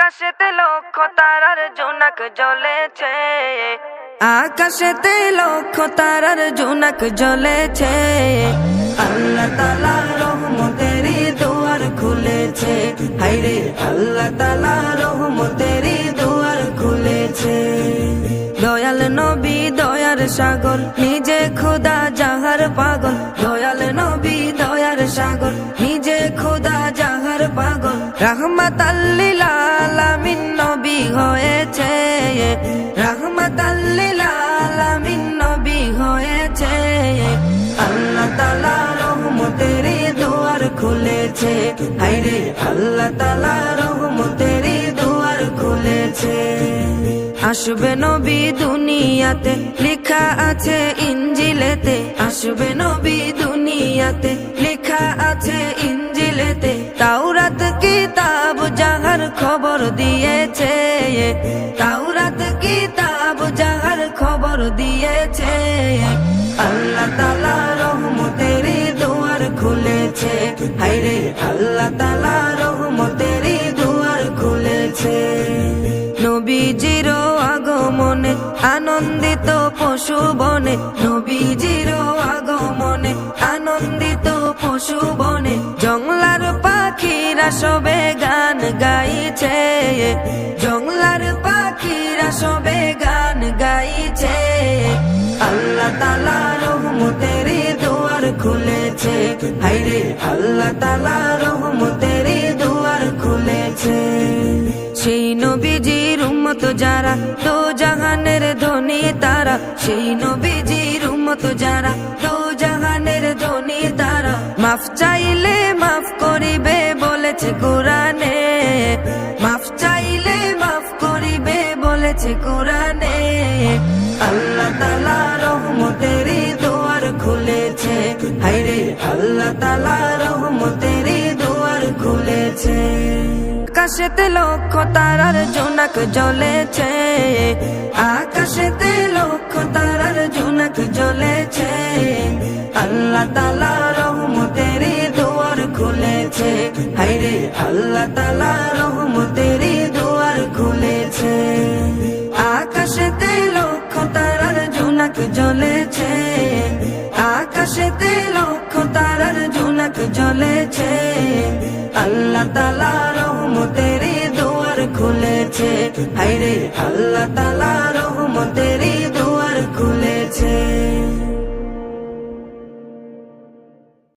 আকাশেতে লক্ষ তারার জোনাক জ্বলেছে। আকাশেতে লক্ষ তারার জোনাক জ্বলেছে। আল্লাহ তালা রহমতেরই দুয়ার খুলেছে। হাইরে আল্লাহ তালা রহমতেরই দুয়ার খুলেছে। দয়াল নবী, দয়ার সাগর, নিজে খোদা যাহার পাগল। দয়াল নবী, দয়ার সাগর, নিজে খোদা যাহার পাগল। রহমত আল্লিলামিন নবী হয়েছে। রহমত আল্লিলামিন নবী হয়েছে। আল্লাহ তালা রহমতের দুয়ার খুলেছে। হাইরে আল্লাহ তালা রহমতের দুয়ার খুলেছে। আসবে নবী দুনিয়াতে, লেখা আছে ইঞ্জিলেতে আসবে নবী দুনিয়াতে, লেখা আছে ইঞ্জিলেতে তাওরাত কিতাব যাহার খবর দিয়েছে। তাওরাত কিতাব যাহার খবর দিয়েছে। আল্লাহ তালা রহমতের দুয়ার খুলেছে। হাইরে আল্লাহ তালা রহমতের দুয়ার খুলেছে। নবীজির আগমনে আনন্দিত পশু বনে, নবীজির আগমনে আনন্দিত পশু বনে পাখিরা সবে গান গাইছে। জংলার পাখিরা সবে গান গাইছে। আল্লাহ তালা রহমতের দুয়ার খুলেছে। হাইরে আল্লাহ তালা রহমতের দুয়ার খুলেছে। সেই নবীজির উম্মত যারা, তো জাহানের ধনী তারা। সেই নবীজির উম্মত যারা, তো জাহানের ধনী তারা। মাফ চাইলে বলেছে কোরআনে। আল্লাহ তালা রহমতের দুয়ার খুলেছে। হাইরে আল্লাহ তালা রহমতের দুয়ার খুলেছে। আকাশেতে লক্ষ তারার জোনাক জ্বলেছে। আকাশেতে লক্ষ তারার জোনাক জ্বলেছে। আল্লাহ তালা রহমতের দুয়ার খুলেছে। হাইরে আল্লাহ তালা রহমতের আকাশেতে লক্ষ তারার জোনাক জ্বলেছে। আকাশেতে লক্ষ তারার জোনাক জ্বলেছে। আল্লাহ তালা রহমতের দুয়ার খুলেছে। হাইরে আল্লাহ তালা রহমতের